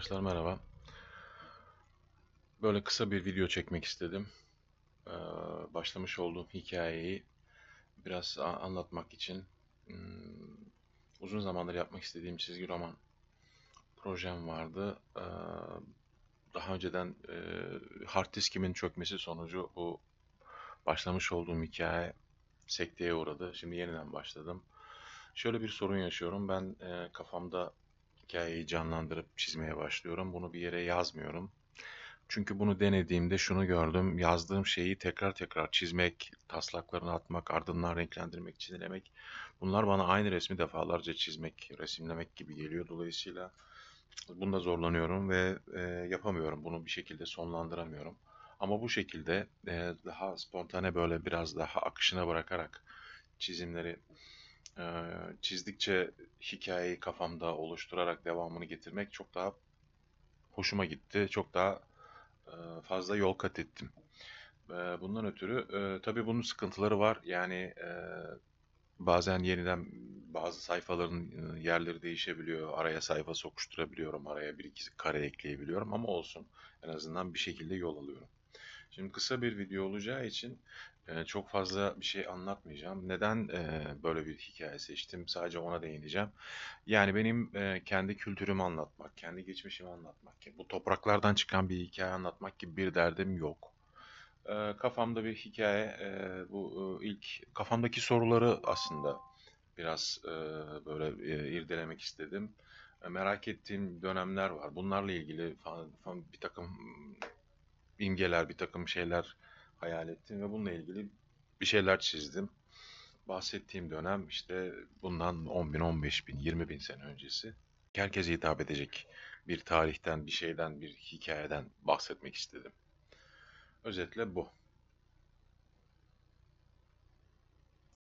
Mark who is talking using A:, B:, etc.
A: Arkadaşlar merhaba. Böyle kısa bir video çekmek istedim. Ee, başlamış olduğum hikayeyi biraz anlatmak için hmm, uzun zamandır yapmak istediğim çizgi roman projem vardı. Ee, daha önceden e, hard diskimin çökmesi sonucu bu başlamış olduğum hikaye sekteye uğradı. Şimdi yeniden başladım. Şöyle bir sorun yaşıyorum. Ben e, kafamda hikayeyi canlandırıp çizmeye başlıyorum. Bunu bir yere yazmıyorum. Çünkü bunu denediğimde şunu gördüm. Yazdığım şeyi tekrar tekrar çizmek, taslaklarını atmak, ardından renklendirmek, çizilemek. Bunlar bana aynı resmi defalarca çizmek, resimlemek gibi geliyor. Dolayısıyla bunda zorlanıyorum ve e, yapamıyorum. Bunu bir şekilde sonlandıramıyorum. Ama bu şekilde e, daha spontane böyle biraz daha akışına bırakarak çizimleri e, çizdikçe hikayeyi kafamda oluşturarak devamını getirmek çok daha hoşuma gitti. Çok daha e, fazla yol kat ettim. E, bundan ötürü e, tabii bunun sıkıntıları var. Yani e, bazen yeniden bazı sayfaların e, yerleri değişebiliyor. Araya sayfa sokuşturabiliyorum. Araya bir iki kare ekleyebiliyorum ama olsun. En azından bir şekilde yol alıyorum. Şimdi kısa bir video olacağı için e, çok fazla bir şey anlatmayacağım. Neden e, böyle bir hikaye seçtim? Sadece ona değineceğim. Yani benim e, kendi kültürümü anlatmak, kendi geçmişimi anlatmak, bu topraklardan çıkan bir hikaye anlatmak gibi bir derdim yok. Kafamda bir hikaye, bu ilk kafamdaki soruları aslında biraz böyle irdelemek istedim. Merak ettiğim dönemler var. Bunlarla ilgili falan, falan bir takım imgeler, bir takım şeyler hayal ettim ve bununla ilgili bir şeyler çizdim. Bahsettiğim dönem işte bundan 10 bin, 15 bin, 20 bin sene öncesi. Herkese hitap edecek bir tarihten, bir şeyden, bir hikayeden bahsetmek istedim. Özetle bu.